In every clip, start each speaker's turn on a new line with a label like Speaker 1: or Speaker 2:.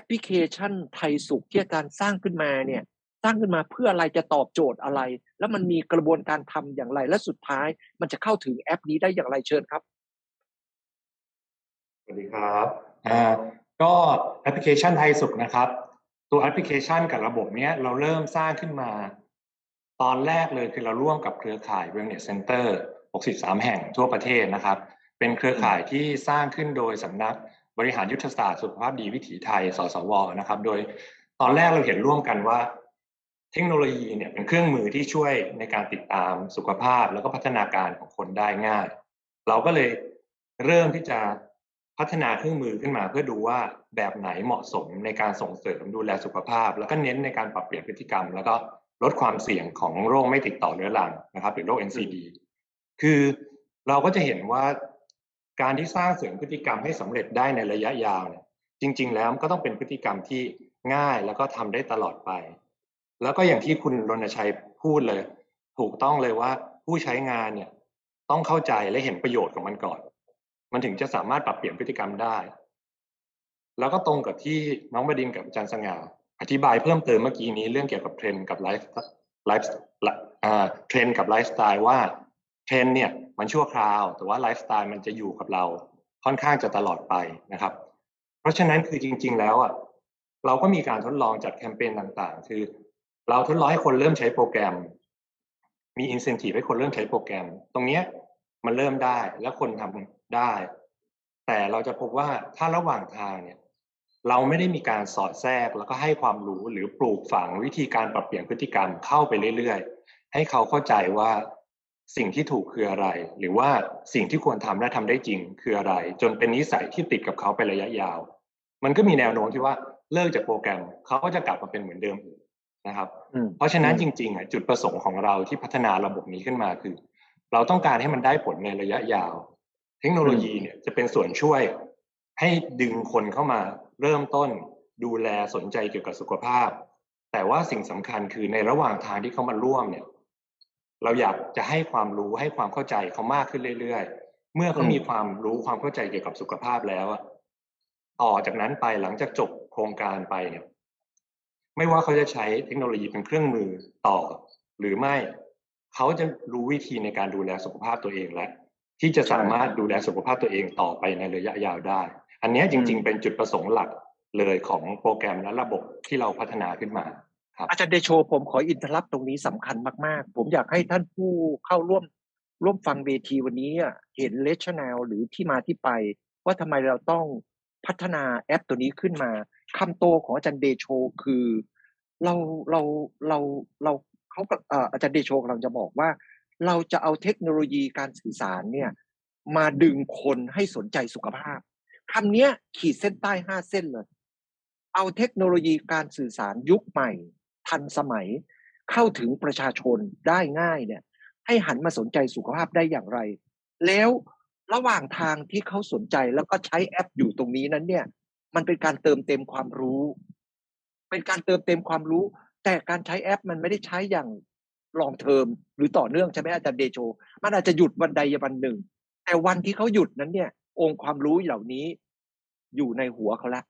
Speaker 1: ปพลิเคชันไทยสุขที่อาจารย์สร้างขึ้นมาเนี่ยสร้างขึ้นมาเพื่ออะไรจะตอบโจทย์อะไร แล้วมันมีกระบวนการทำอย่างไร และสุดท้ายมันจะเข้าถึงแอปนี้ได้อย่างไรเชิญครับ
Speaker 2: สวัสดีครับอ่าก็แอปพลิเคชันไทยสุขนะครับ ตัวแอปพลิเคชันกับระบบเนี้ยเราเริ่มสร้างขึ้นมา ตอนแรกเลยคือเราร่วมกับเครือข่าย Wellness Center 63 แห่งทั่วประเทศนะครับ เป็นเครือข่ายที่สร้างขึ้นโดยสำนัก บริหารยุทธศาสตร์สุขภาพดีวิถีไทย สสว นะครับ โดยตอนแรกเราเห็นร่วมกันว่า เทคโนโลยีเนี่ยเป็นเครื่องมือที่ช่วยในการติดตามสุขภาพแล้วก็พัฒนาการของคนได้ง่าย เราก็เลยเริ่มที่จะพัฒนาเครื่องมือขึ้นมาเพื่อดูว่าแบบไหนเหมาะสมในการส่งเสริมดูแลสุขภาพ แล้วก็เน้นในการปรับเปลี่ยนพฤติกรรม แล้วก็ลดความเสี่ยงของโรคไม่ติดต่อเรื้อรังนะครับ หรือโรค NCD คือเราก็จะเห็นว่า การที่สร้างเสริมพฤติกรรมให้สำเร็จได้ในระยะยาวเนี่ยจริง ๆ แล้วก็ต้องเป็นพฤติกรรมที่ง่ายแล้วก็ทำได้ตลอดไป แล้วก็อย่างที่คุณรณชัยพูดเลย ถูกต้องเลยว่าผู้ใช้งานเนี่ยต้องเข้าใจและเห็นประโยชน์ของมันก่อน มันถึงจะสามารถปรับเปลี่ยนพฤติกรรมได้ แล้วก็ตรงกับที่น้องบดินกับอาจารย์สง่าอธิบายเพิ่มเติมเมื่อกี้นี้เรื่องเกี่ยวกับเทรนด์กับไลฟ์ไลฟ์เทรนด์กับไลฟ์สไตล์ว่าเทรนด์เนี่ย มันชั่วคราว แต่ว่าไลฟ์สไตล์มันจะอยู่กับเราค่อนข้างจะตลอดไปนะครับ เพราะฉะนั้นคือจริง ๆ แล้วอ่ะเราก็มีการทดลองจัดแคมเปญต่างๆ คือ เราทดลองให้คนเริ่มใช้โปรแกรม มีอินเซนティブให้คนเริ่มใช้โปรแกรม ตรงเนี้ยมันเริ่มได้แล้วคนทำได้ แต่เราจะพบว่าถ้าระหว่างทางเนี่ย เราไม่ได้มีการสอดแทรกแล้วก็ให้ความรู้หรือปลูกฝังวิธีการปรับเปลี่ยนพฤติกรรมเข้าไปเรื่อยๆ ให้เขาเข้าใจว่า สิ่งที่ถูกคืออะไร หรือว่าสิ่งที่ควรทำและทำได้จริงคืออะไร จนเป็นนิสัยที่ติดกับเขาไประยะยาว มันก็มีแนวโน้มที่ว่าเลิกจากโปรแกรมเขาก็จะกลับมาเป็นเหมือนเดิมอีกนะครับ เพราะฉะนั้นจริงๆอะจุดประสงค์ของเราที่พัฒนาระบบนี้ขึ้นมาคือ เราต้องการให้มันได้ผลในระยะยาว เทคโนโลยีเนี่ยจะเป็นส่วนช่วย ให้ดึงคนเข้ามาเริ่มต้น ดูแลสนใจเกี่ยวกับสุขภาพ แต่ว่าสิ่งสำคัญคือในระหว่างทางที่เขามาร่วมเนี่ย เราอยากจะให้ความรู้ให้ความเข้าใจเขามากขึ้นเรื่อยๆ เมื่อเขามีความรู้ความเข้าใจเกี่ยวกับสุขภาพแล้วต่อจากนั้นไปหลังจากจบโครงการไปเนี่ย ไม่ว่าเขาจะใช้เทคโนโลยีเป็นเครื่องมือต่อ หรือไม่เขาจะรู้วิธีในการดูแลสุขภาพตัวเองและ ที่จะสามารถดูแลสุขภาพตัวเองต่อไปในระยะยาวได้ อันนี้จริง ๆ เป็นจุดประสงค์หลักเลยของโปรแกรมและระบบที่เราพัฒนาขึ้นมาครับ
Speaker 1: อาจารย์เดโชผมขออินทรัพตรงนี้สำคัญมากๆ ผมอยากให้ท่านผู้เข้าร่วมร่วมฟังเวทีวันนี้เห็นเลชแนลหรือที่มาที่ไป ว่าทำไมเราต้องพัฒนาแอปตัวนี้ขึ้นมาคำโตของอาจารย์เดโชคือเราเราเราเราเขาอาจารย์เดโชกำลังจะบอกว่า เราจะเอาเทคโนโลยีการสื่อสารเนี่ยมาดึงคนให้สนใจสุขภาพคำนี้ขีดเส้นใต้ห้าเส้นเลย เอาเทคโนโลยีการสื่อสารยุคใหม่ ทันสมัย เข้าถึงประชาชนได้ง่ายเนี่ย ให้หันมาสนใจสุขภาพได้อย่างไร แล้วระหว่างทางที่เขาสนใจแล้วก็ใช้แอปอยู่ตรงนี้นั้นเนี่ย มันเป็นการเติมเต็มความรู้ เป็นการเติมเต็มความรู้ แต่การใช้แอปมันไม่ได้ใช้อย่างลองเทอมหรือต่อเนื่องใช่ไหมอาจารย์เดโช มันอาจจะหยุดวันใดวันหนึ่ง แต่วันที่เขาหยุดนั้นเนี่ย องค์ความรู้เหล่านี้ อยู่ในหัวเขาแล้ว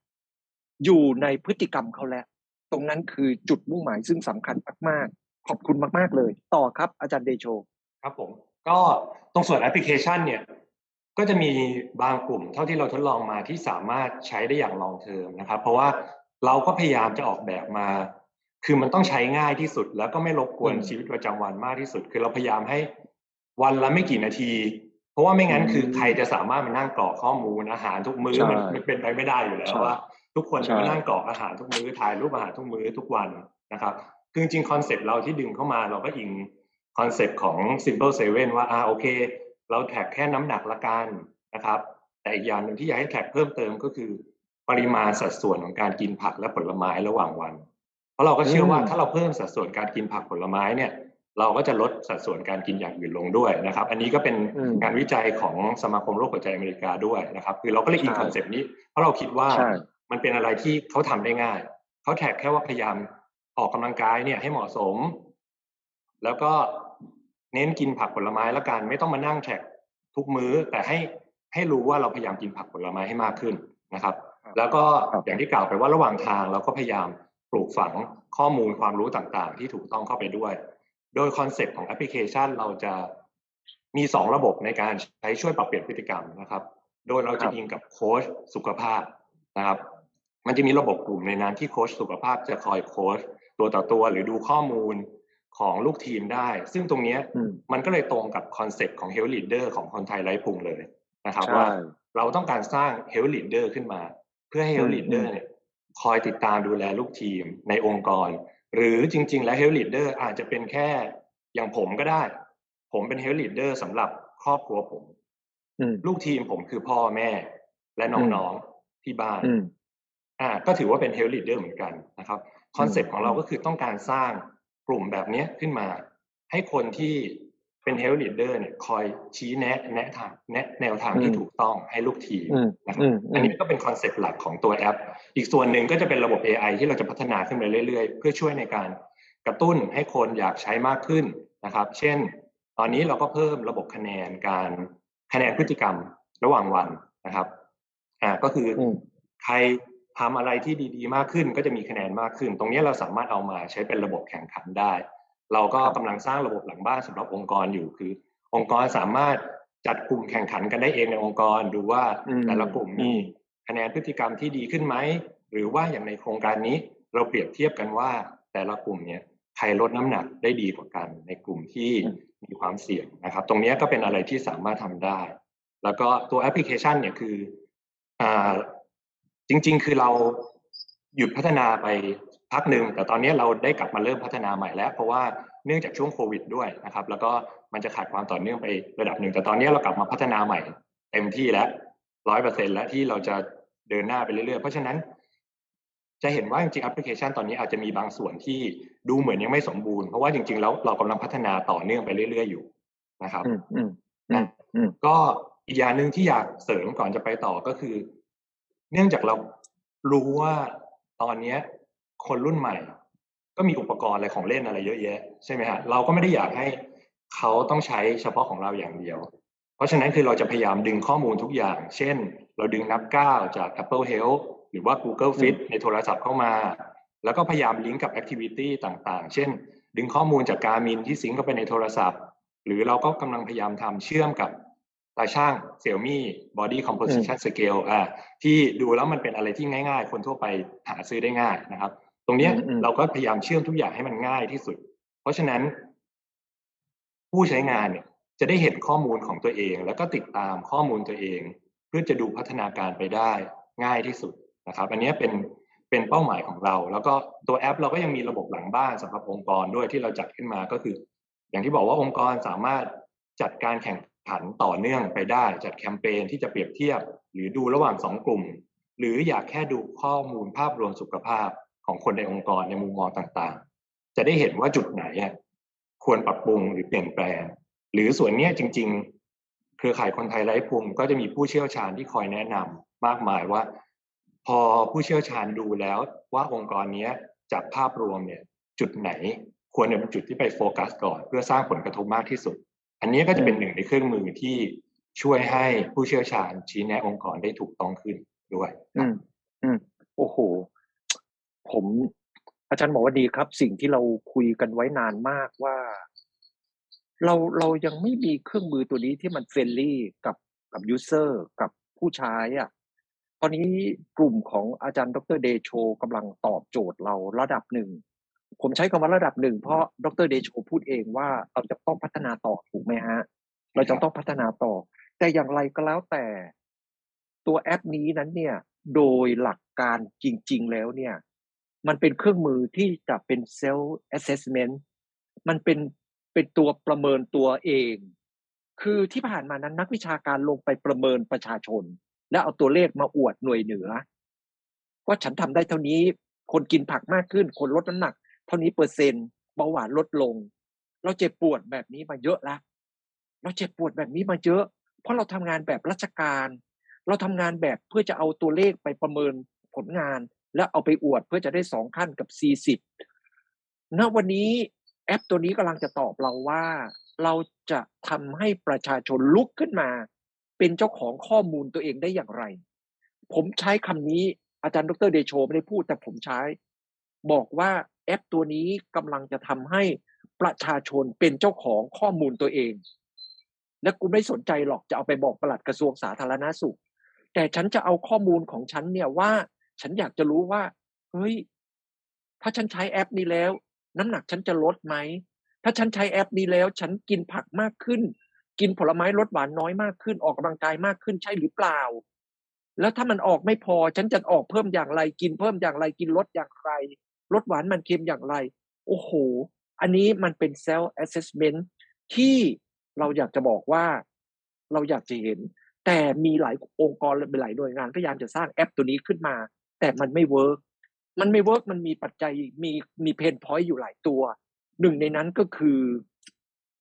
Speaker 1: อยู่ในพฤติกรรมเขาแล้ว ตรงนั้นคือจุดมุ่งหมายซึ่งสำคัญมากๆ ขอบคุณมากๆเลย ต่อครับอาจารย์เดโช
Speaker 2: ครับผม ก็ตรงส่วนแอปพลิเคชันเนี่ยก็จะมีบางกลุ่มเท่าที่เราทดลองมาที่สามารถใช้ได้อย่างลองเทอมนะครับ เพราะว่าเราก็พยายามจะออกแบบมา คือมันต้องใช้ง่ายที่สุด แล้วก็ไม่รบกวนชีวิตประจำวันมากที่สุด คือเราพยายามให้วันละไม่กี่นาที เพราะว่าไม่งั้นคือใครจะสามารถมานั่งกรอกข้อมูลอาหารทุกมื้อมันมันเป็นไปไม่ได้อยู่แล้วว่า ทุกคนจะมานั่งกรอกอาหารทุกมื้อถ่ายรูปอาหารทุกมื้อทุกวันนะครับคือจริงคอนเซปต์เราที่ดึงเข้ามาเราก็อิงคอนเซปต์ของ simple seven ว่าอ่าโอเค เราแท็กแค่น้ำหนักละกันนะครับ แต่อีกอย่างหนึ่งที่อยากให้แท็กเพิ่มเติมก็คือ ปริมาณสัดส่วนของการกินผักและผลไม้ระหว่างวัน เพราะเราก็เชื่อว่าถ้าเราเพิ่มสัดส่วนการกินผักผลไม้เนี่ย เราก็จะลดสัดส่วนการกินอย่างอื่นลงด้วยนะครับ อันนี้ก็เป็นงานวิจัยของสมาคมโรคหัวใจอเมริกาด้วยนะครับ คือเราก็เลยอินคอนเซปต์นี้เพราะเราคิดว่า มันเป็นอะไรที่เขาทำได้ง่ายเขาแท็กแค่ว่าพยายามออกกำลังกายเนี่ยให้เหมาะสม แล้วก็เน้นกินผักผลไม้แล้วกันไม่ต้องมานั่งแท็กทุกมื้อ แต่ให้ให้รู้ว่าเราพยายามกินผักผลไม้ให้มากขึ้นนะครับ
Speaker 1: ครับ
Speaker 2: แล้วก็
Speaker 1: ครับ
Speaker 2: อย่างที่กล่าวไปว่าระหว่างทางเราก็พยายามปลูกฝังข้อมูลความรู้ต่างๆ ที่ถูกต้องเข้าไปด้วย โดยคอนเซปต์ของแอปพลิเคชันเราจะมีสองระบบในการใช้ช่วยปรับเปลี่ยนพฤติกรรมนะครับ โดยเราจะอิงกับโค้ชสุขภาพนะครับ มันจะมีระบบกลุ่มในนั้นที่โค้ชสุขภาพจะคอยโค้ชตัวต่อตัวหรือดูข้อมูลของลูกทีมได้ ซึ่งตรงเนี้ย
Speaker 1: อืม
Speaker 2: มันก็เลยตรงกับคอนเซปต์ของ Health Leader ของคนไทยไร้พุงเลยนะครับ
Speaker 1: ใช่
Speaker 2: ว่าเราต้องการสร้าง Health Leader ขึ้นมา เพื่อให้ Health
Speaker 1: อืม
Speaker 2: Leader
Speaker 1: อืม
Speaker 2: เนี่ยคอยติดตามดูแลลูกทีมในองค์กร หรือจริง ๆ แล้ว Health Leader อาจจะเป็นแค่อย่างผมก็ได้ ผมเป็น Health Leader สำหรับครอบครัวผม
Speaker 1: อืม
Speaker 2: ลูกทีมผมคือพ่อแม่และน้องๆที่บ้าน
Speaker 1: อืม
Speaker 2: อ่าก็ถือว่าเป็น health leader เหมือนกันนะครับคอนเซปต์ของเราก็คือต้องการสร้างกลุ่มแบบเนี้ยขึ้นมา ให้คนที่เป็น health leader เนี่ยคอยชี้แนะแนะทางแนะแนวทางที่
Speaker 1: อืม
Speaker 2: ถูกต้องให้ลูกทีม
Speaker 1: อืม
Speaker 2: นะครับ
Speaker 1: อืม
Speaker 2: อันนี้ก็เป็นคอนเซปต์หลักของตัวแอป อีกส่วนหนึ่งก็จะเป็นระบบ AI ที่เราจะพัฒนาขึ้นไปเรื่อยๆ เพื่อช่วยในการกระตุ้นให้คนอยากใช้มากขึ้นนะครับ เช่น ตอนนี้เราก็เพิ่มระบบคะแนนการคะแนนพฤติกรรมระหว่างวันนะครับอ่าก็คืออ
Speaker 1: ม
Speaker 2: ใคร ทำอะไรที่ดีๆ มากขึ้นก็จะมีคะแนนมากขึ้น ตรงนี้เราสามารถเอามาใช้เป็นระบบแข่งขันได้ เราก็กำลังสร้างระบบหลังบ้านสำหรับองค์กรอยู่คือ องค์กรสามารถจัดกลุ่มแข่งขันกันได้เองในองค์กรดูว่า
Speaker 1: อืม
Speaker 2: แต่ละกลุ่ม
Speaker 1: อื
Speaker 2: มี
Speaker 1: ม
Speaker 2: คะแนนพฤติกรรมที่ดีขึ้นไหมหรือว่าอย่างในโครงการนี้เราเปรียบเทียบกันว่าแต่ละกลุ่มเนี่ยใครลดน้ำหนักได้ดีกว่ากัน ในกลุ่มที่
Speaker 1: อืม
Speaker 2: มีความเสี่ยงนะครับ ตรงนี้ก็เป็นอะไรที่สามารถทำได้ แล้วก็ตัวแอปพลิเคชันเนี่ยคืออ่า จริง ๆ คือเราหยุดพัฒนาไปพักหนึ่งแต่ตอนนี้เราได้กลับมาเริ่มพัฒนาใหม่แล้ว เพราะว่าเนื่องจากช่วงโควิดด้วยนะครับ แล้วก็มันจะขาดความต่อเนื่องไประดับหนึ่งแต่ตอนนี้เรากลับมาพัฒนาใหม่เต็มที่แล้วร้อยเปอร์เซ็นแล้วที่เราจะเดินหน้าไปเรื่อยๆ เพราะฉะนั้น จะเห็นว่าจริงๆแอปพลิเคชันตอนนี้อาจจะมีบางส่วนที่ดูเหมือนยังไม่สมบูรณ์เพราะว่าจริงๆแล้วเรากำลังพัฒนาต่อเนื่องไปเรื่อย ๆ อยู่นะครับ
Speaker 1: อืมอืมอืมอืม
Speaker 2: ก็อีกอย่างหนึ่งที่อยากเสริมก่อนจะไปต่อก็คือ เนื่องจากเรารู้ว่าตอนเนี้ยคนรุ่นใหม่ ก็มีอุปกรณ์อะไรของเล่นอะไรเยอะแยะใช่ไหมฮะเราก็ไม่ได้อยากให้เขาต้องใช้เฉพาะของเราอย่างเดียว เพราะฉะนั้นคือเราจะพยายามดึงข้อมูลทุกอย่าง เช่น เราดึงนับก้าวจาก Apple Health หรือว่า Google Fit ในโทรศัพท์เข้ามา แล้วก็พยายามลิงก์กับ Activity ต่างๆ เช่น ดึงข้อมูลจากการมินที่ซิงก์เข้าไปในโทรศัพท์ หรือเราก็กำลังพยายามทำเชื่อมกับ ตาช่าง Xiaomi Body Composition Scale อ่าที่ดูแล้วมันเป็นอะไรที่ง่าย ๆ คนทั่วไปหาซื้อได้ง่ายนะครับ ตรงเนี้ย
Speaker 1: อืมอืม
Speaker 2: เราก็พยายามเชื่อมทุกอย่างให้มันง่ายที่สุด เพราะฉะนั้น ผู้ใช้งานเนี่ยจะได้เห็นข้อมูลของตัวเอง แล้วก็ติดตามข้อมูลตัวเอง เพื่อจะดูพัฒนาการไปได้ง่ายที่สุดนะครับ อันเนี้ยเป็นเป็นเป้าหมายของเรา แล้วก็ตัวแอปเราก็ยังมีระบบหลังบ้านสำหรับองค์กรด้วยที่เราจัดขึ้นมาก็คือ อย่างที่บอกว่าองค์กรสามารถจัดการแข่ง ขันต่อเนื่องไปได้จัดแคมเปญที่จะเปรียบเทียบ หรือดูระหว่างสองกลุ่ม หรืออยากแค่ดูข้อมูลภาพรวมสุขภาพของคนในองค์กรในมุมมองต่างๆ จะได้เห็นว่าจุดไหนควรปรับปรุงหรือเปลี่ยนแปลง หรือส่วนนี้จริง ๆ เครือข่ายคนไทยไร้ภูมิก็จะมีผู้เชี่ยวชาญที่คอยแนะนำมากมายว่า พอผู้เชี่ยวชาญดูแล้วว่าองค์กรนี้จากภาพรวมเนี่ยจุดไหนควรจะเป็นจุดที่ไปโฟกัสก่อน เพื่อสร้างผลกระทบมากที่สุด อันนี้ก็จะเป็นหนึ่งในเครื่องมือที่ช่วยให้ผู้เชี่ยวชาญชี้แนะองค์กรได้ถูกต้องขึ้นด้วย
Speaker 1: อืมอืมโอ้โห ผมอาจารย์บอกว่าดีครับ สิ่งที่เราคุยกันไว้นานมากว่า เราเรายังไม่มีเครื่องมือตัวนี้ที่มันเฟรนลี่กับกับยูเซอร์กับผู้ใช้อะตอนนี้กลุ่มของอาจารย์ดรเดโชกำลังตอบโจทย์เราระดับหนึ่ง ผมใช้คำว่าระดับหนึ่งเพราะดรเดโชพูดเองว่าเราจะต้องพัฒนาต่อถูกไหมฮะ เราจะต้องพัฒนาต่อ แต่อย่างไรก็แล้วแต่ตัวแอปนี้นั้นเนี่ย โดยหลักการจริง ๆ แล้วเนี่ย มันเป็นเครื่องมือที่จะเป็นเซลล์ assessment มันเป็นเป็นตัวประเมินตัวเอง คือที่ผ่านมานั้นนักวิชาการลงไปประเมินประชาชน แล้วเอาตัวเลขมาอวดหน่วยเหนือว่าฉันทำได้เท่านี้คนกินผักมากขึ้น คนลดน้ำหนัก เท่านี้เปอร์เซ็นต์เบาหวานลดลง เราเจ็บปวดแบบนี้มาเยอะละเราเจ็บปวดแบบนี้มาเยอะ เพราะเราทำงานแบบราชการ เราทำงานแบบเพื่อจะเอาตัวเลขไปประเมินผลงาน แล้วเอาไปอวดเพื่อจะได้สองขั้นกับ40ณวันนี้แอปตัวนี้กำลังจะตอบเราว่า เราจะทำให้ประชาชนลุกขึ้นมา เป็นเจ้าของข้อมูลตัวเองได้อย่างไร ผมใช้คำนี้อาจารย์ดรเดโชไม่ได้พูดแต่ผมใช้ บอกว่า แอปตัวนี้กำลังจะทำให้ประชาชนเป็นเจ้าของข้อมูลตัวเอง และกูไม่สนใจหรอกจะเอาไปบอกปลัดกระทรวงสาธารณาสุข แต่ฉันจะเอาข้อมูลของฉันเนี่ยว่า ฉันอยากจะรู้ว่าเฮ้ยถ้าฉันใช้แอปนี้แล้ว น้ำหนักฉันจะลดไหมถ้าฉันใช้แอปนี้แล้ว ฉันกินผักมากขึ้น กินผลไม้ลดหวานน้อยมากขึ้น ออกกำลังกายมากขึ้นใช่หรือเปล่า แล้วถ้ามันออกไม่พอ ฉันจะออกเพิ่มอย่างไร กินเพิ่มอย่างไรกินลดอย่างไร ลดหวานมันเค็มอย่างไร โอ้โห อันนี้มันเป็น self assessment ที่เราอยากจะบอกว่าเราอยากจะเห็น แต่มีหลายองค์กรหลายหน่วยงานพยายามจะสร้างแอปตัวนี้ขึ้นมา แต่มันไม่เวิร์กมันไม่เวิร์กมันมีปัจจัยมีมีเพนพอยต์อยู่หลายตัว หนึ่งในนั้นก็คือ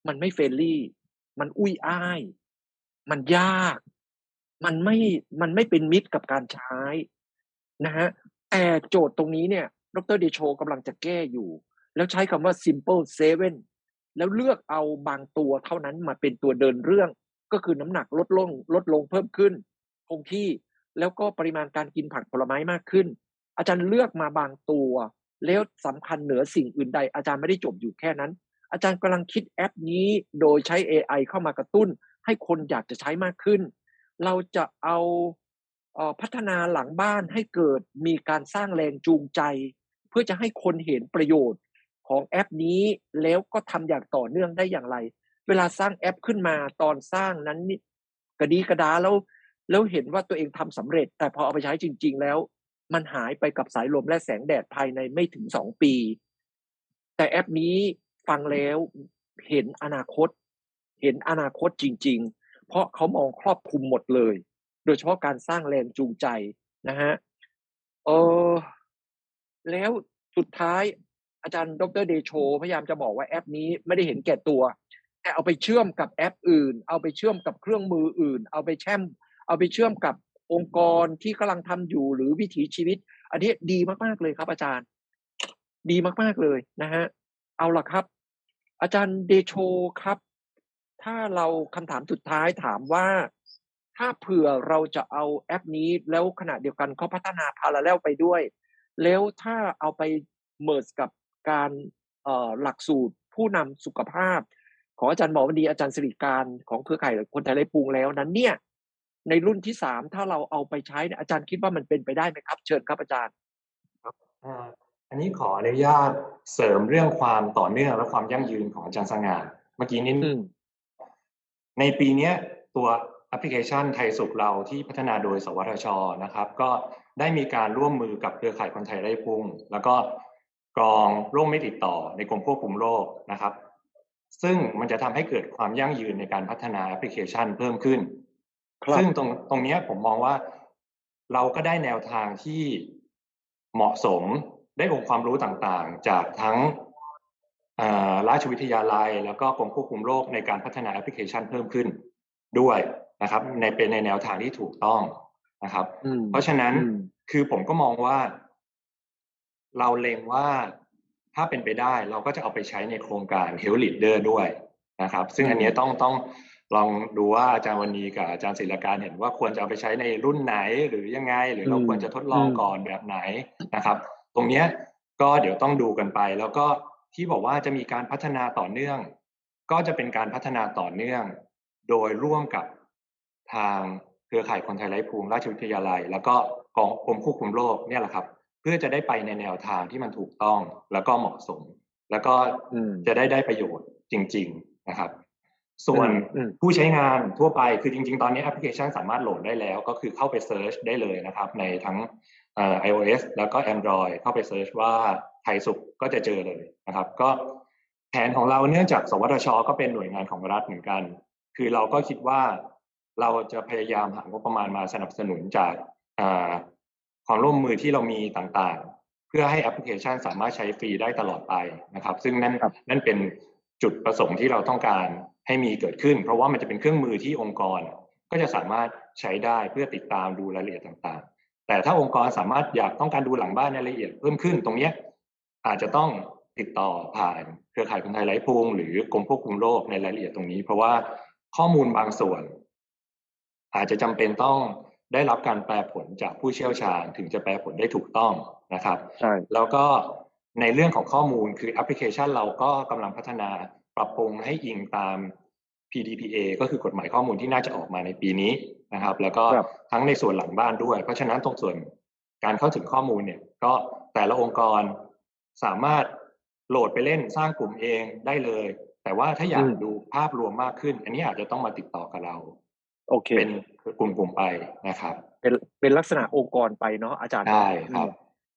Speaker 1: มันไม่เฟรนลี่ มันอุ้ยอ้าย มันยาก มันไม่มันไม่เป็นมิตรกับการใช้นะฮะแต่โจทย์ตรงนี้เนี่ย ดรเดโชกำลังจะแก้อยู่ แล้วใช้คำว่า simple seven แล้วเลือกเอาบางตัวเท่านั้นมาเป็นตัวเดินเรื่อง ก็คือน้ำหนักลดลงลดลงเพิ่มขึ้น คงที่แล้วก็ปริมาณการกินผักผลไม้มากขึ้น อาจารย์เลือกมาบางตัว แล้วสำคัญเหนือสิ่งอื่นใด อาจารย์ไม่ได้จบอยู่แค่นั้น อาจารย์กำลังคิดแอปนี้โดยใช้ AI เข้ามากระตุ้น ให้คนอยากจะใช้มากขึ้น เราจะเอาพัฒนาหลังบ้านให้เกิดมีการสร้างแรงจูงใจ พื่อจะให้คนเห็นประโยชน์ของแอปนี้แล้วก็ทำอย่างต่อเนื่องได้อย่างไร เวลาสร้างแอปขึ้นมาตอนสร้างนั้นนี่กระดีกระดาแล้วแล้วเห็นว่าตัวเองทำสำเร็จ แต่พอเอาไปใช้จริง ๆ แล้ว มันหายไปกับสายลมและแสงแดดภายในไม่ถึงสองปี แต่แอปนี้ฟังแล้วเห็นอนาคต เห็นอนาคตจริง ๆ เพราะเขามองครอบคลุมหมดเลย โดยเฉพาะการสร้างแรงจูงใจนะฮะเออ แล้วสุดท้ายอาจารย์ดรเดโชพยายามจะบอกว่าแอปนี้ไม่ได้เห็นแก่ตัว แต่เอาไปเชื่อมกับแอปอื่น เอาไปเชื่อมกับเครื่องมืออื่น เอาไปแช่ม เอาไปเชื่อมกับองค์กรที่กำลังทำอยู่หรือวิถีชีวิต อันนี้ดีมากๆเลยครับอาจารย์ ดีมากๆเลยนะฮะเอาล่ะครับ อาจารย์เดโชครับ ถ้าเราคำถามสุดท้ายถามว่าถ้าเผื่อเราจะเอาแอปนี้แล้วขณะเดียวกันเขาพัฒนาพาราเลลไปด้วย แล้วถ้าเอาไปเมิร์สกับการหลักสูตรผู้นำสุขภาพ ของอาจารย์หมอวันดีอาจารย์สิริการของเครือข่ายคนไทยไรปรุงแล้วนั้นเนี่ย ในรุ่นที่สามถ้าเราเอาไปใช้อาจารย์คิดว่ามันเป็นไปได้ไหมครับ เชิญครับอาจารย์
Speaker 2: ครับอันนี้ขออนุญาตเสริมเรื่องความต่อเนื่องและความยั่งยืนของอาจารย์สง่าเมื่อกี้นี้ในปีนี้ตัว แอปพลิเคชันไทยสุขเราที่พัฒนาโดย สวทชนะครับ ก็ได้มีการร่วมมือกับเครือข่ายคนไทยไร้พุ่งแล้วก็กรองโรคไม่ติดต่อในกรมควบคุมโรคนะครับ ซึ่งมันจะทำให้เกิดความยั่งยืนในการพัฒนาแอปพลิเคชันเพิ่มขึ้น ซึ่งตรงตรงนี้ผมมองว่า เราก็ได้แนวทางที่เหมาะสมได้องค์ความรู้ต่างๆ จากทั้งราชวิทยาลัย แล้วก็กรมควบคุมโรคในการพัฒนาแอปพลิเคชันเพิ่มขึ้นด้วย นะครับ ในเป็นในแนวทางที่ถูกต้องนะครับ เพราะฉะนั้นคือผมก็มองว่า เราเล็งว่าถ้าเป็นไปได้เราก็จะเอาไปใช้ในโครงการ Health Leader ด้วยนะครับ ซึ่งอันนี้ต้องต้องลองดูว่าอาจารย์วันนี้กับอาจารย์ศิลการเห็นว่าควรจะเอาไปใช้ในรุ่นไหนหรือยังไง หรือเราควรจะทดลองก่อนแบบไหนนะครับ ตรงนี้ก็เดี๋ยวต้องดูกันไป แล้วก็ที่บอกว่าจะมีการพัฒนาต่อเนื่อง ก็จะเป็นการพัฒนาต่อเนื่อง โดยร่วมกับ ทางเครือข่ายคนไทยไร้ภูมิราชวิทยาลัย แล้วก็กองกรมควบคุมโรคเนี่ยแหละครับ เพื่อจะได้ไปในแนวทางที่มันถูกต้องแล้วก็เหมาะสม แล้วก็จะได้ได้ประโยชน์จริง ๆนะครับ ส่วนผู้ใช้งานทั่วไปคือจริง ๆ ตอนนี้แอปพลิเคชันสามารถโหลดได้แล้ว ก็คือเข้าไปเซิร์ชได้เลยนะครับ ในทั้ง iOS แล้วก็ Android เข้าไปเซิร์ชว่าไทยสุขก็จะเจอเลยนะครับ ก็แผนของเราเนื่องจากสวทช ก็เป็นหน่วยงานของรัฐเหมือนกัน คือเราก็คิดว่า เราจะพยายามหางบประมาณมาสนับสนุนจากความร่วมมือที่เรามีต่างๆ เพื่อให้แอปพลิเคชันสามารถใช้ฟรีได้ตลอดไปนะครับ ซึ่งนั่นนั่นเป็นจุดประสงค์ที่เราต้องการให้มีเกิดขึ้น เพราะว่ามันจะเป็นเครื่องมือที่องค์กร ก็จะสามารถใช้ได้เพื่อติดตามดูรายละเอียดต่างๆ แต่ถ้าองค์กรสามารถอยากต้องการดูหลังบ้านในรายละเอียดเพิ่มขึ้นตรงนี้อาจจะต้องติดต่อผ่านเครือข่ายคนไทยไร้พุงหรือกรมควบคุมโรคในรายละเอียดตรงนี้ เพราะว่าข้อมูลบางส่วน อาจจะจำเป็นต้องได้รับการแปลผลจากผู้เชี่ยวชาญถึงจะแปลผลได้ถูกต้องนะครับ
Speaker 1: ใช่
Speaker 2: แล้วก็ในเรื่องของข้อมูลคือแอปพลิเคชันเราก็กำลังพัฒนาปรับปรุงให้อิงตาม PDPA ก็คือกฎหมายข้อมูลที่น่าจะออกมาในปีนี้นะครับ แล้วก็
Speaker 1: ครับ
Speaker 2: ทั้งในส่วนหลังบ้านด้วย เพราะฉะนั้นตรงส่วนการเข้าถึงข้อมูลเนี่ยก็แต่ละองค์กรสามารถโหลดไปเล่นสร้างกลุ่มเองได้เลย แต่ว่าถ้าอยาก
Speaker 1: อืม
Speaker 2: ดูภาพรวมมากขึ้น อันนี้อาจจะต้องมาติดต่อกับเรา
Speaker 1: โอเค
Speaker 2: เป็นกลุ่มๆไปนะครับ
Speaker 1: เป็นเป็นลักษณะองค์กรไปเนาะอาจารย์
Speaker 2: ได้ครับ
Speaker 1: อืม